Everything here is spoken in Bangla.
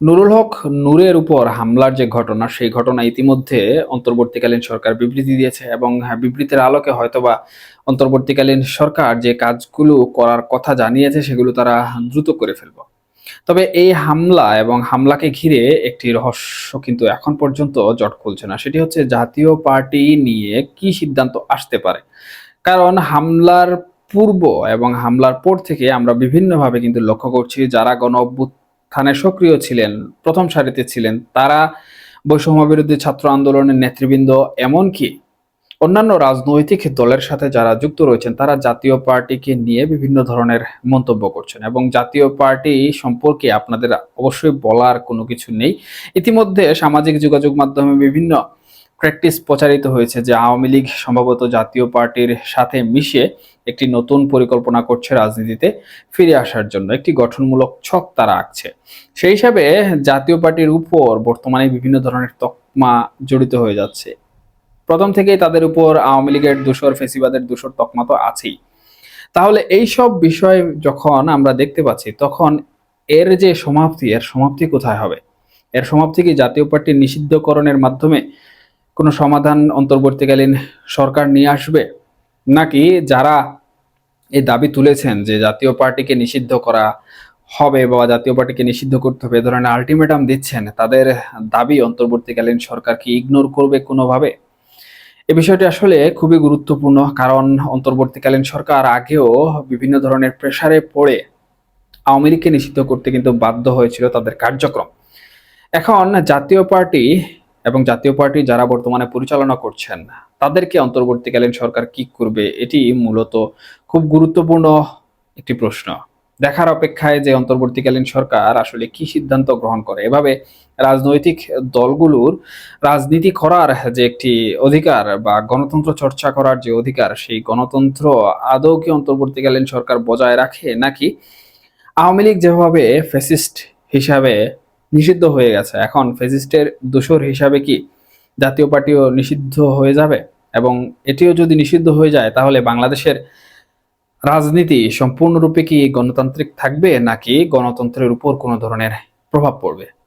নুরুল হক নূরের উপর হামলার যে ঘটনা সেই ঘটনা ইতিমধ্যে অন্তর্বর্তীকালীন সরকার বিবৃতি দিয়েছে এবং হ্যাঁ, বিবৃতির আলোকে হয়তোবা অন্তর্বর্তীকালীন সরকার যে কাজগুলো করার কথা জানিয়েছে সেগুলো তারা দ্রুত করে ফেলবে। তবে এই হামলা এবং হামলাকে ঘিরে একটি রহস্য কিন্তু এখন পর্যন্ত জট খুলছে না। সেটি হচ্ছে জাতীয় পার্টি নিয়ে কি সিদ্ধান্ত আসতে পারে? কারণ হামলার পূর্ব এবং হামলার পর থেকে আমরা বিভিন্নভাবে কিন্তু লক্ষ্য করছি যারা গণ অভ্যুত্থানে সক্রিয় ছিলেন, প্রথম সারিতে ছিলেন। তারা বৈষম্য বিরোধী ছাত্র আন্দোলনের নেতৃবৃন্দ, এমনকি অন্যান্য রাজনৈতিক দলের সাথে যারা যুক্ত রয়েছেন, তারা জাতীয় পার্টিকে নিয়ে বিভিন্ন ধরনের মন্তব্য করছেন এবং জাতীয় পার্টি সম্পর্কে আপনাদের অবশ্যই বলার কোনো কিছু নেই। ইতিমধ্যে সামাজিক যোগাযোগ মাধ্যমে বিভিন্ন প্র্যাকটিস প্রচারিত হয়েছে যে আওয়ামী লীগ সম্ভবত জাতীয় পার্টির সাথে মিশে একটি নতুন পরিকল্পনা করছে রাজনীতিতে ফিরে আসার জন্য, একটি গঠনমূলক ছক তারা আঁকছে। সেই হিসাবে জাতীয় পার্টির উপর বর্তমানে বিভিন্ন ধরনের তকমা জড়িত হয়ে যাচ্ছে। প্রথম থেকেই তাদের উপর আওয়ামী লীগের দূষর, ফেসিবাদের দূষর তকমা তো আছেই। তাহলে এই সব বিষয় যখন আমরা দেখতে পাচ্ছি, তখন এর যে সমাপ্তি, এর সমাপ্তি কোথায় হবে? এর সমাপ্তি কি জাতীয় পার্টির নিষিদ্ধকরণের মাধ্যমে কোনো সমাধান অন্তর্বর্তীকালীন সরকার নিয়ে আসবে? নাকি যারা এই দাবি তুলেছেন যে জাতীয় পার্টিকে নিষিদ্ধ করা হবে বা জাতীয় পার্টিকে নিষিদ্ধ করতে হবে, এ ধরনের আলটিমেটাম দিচ্ছেন, তাদের দাবি অন্তর্বর্তীকালীন সরকার কি ইগনোর করবে কোনোভাবে? এ বিষয়টি আসলে খুবই গুরুত্বপূর্ণ, কারণ অন্তর্বর্তীকালীন সরকার আগেও বিভিন্ন ধরনের প্রেসারে পড়ে আওয়ামী লীগকে নিষিদ্ধ করতে কিন্তু বাধ্য হয়েছিল তাদের কার্যক্রম। এখন জাতীয় পার্টি এবং জাতীয় পার্টি যারা বর্তমানে পরিচালনা করছেন, তাদেরকে অন্তর্বর্তীকালীন সরকার কি করবে, এটি মূলত খুব গুরুত্বপূর্ণ একটি প্রশ্ন। দেখার অপেক্ষায় যে অন্তর্বর্তীকালীন সরকার আসলে কি সিদ্ধান্ত গ্রহণ করে, এভাবে রাজনৈতিক দলগুলোর রাজনীতি করার যে একটি অধিকার বা গণতন্ত্র চর্চা করার যে অধিকার, সেই গণতন্ত্র আদৌ কি অন্তর্বর্তীকালীন সরকার বজায় রাখে, নাকি আওয়ামী লীগ যেভাবে ফেসিস্ট হিসাবে নিষিদ্ধ হয়ে গেছে। এখন ফেসিস্টের দোষর হিসাবে কি জাতীয় পার্টিও নিষিদ্ধ হয়ে যাবে? এবং এটিও যদি নিষিদ্ধ হয়ে যায়, তাহলে বাংলাদেশের রাজনীতি সম্পূর্ণরূপে কি গণতান্ত্রিক থাকবে, নাকি গণতন্ত্রের উপর কোনো ধরনের প্রভাব পড়বে?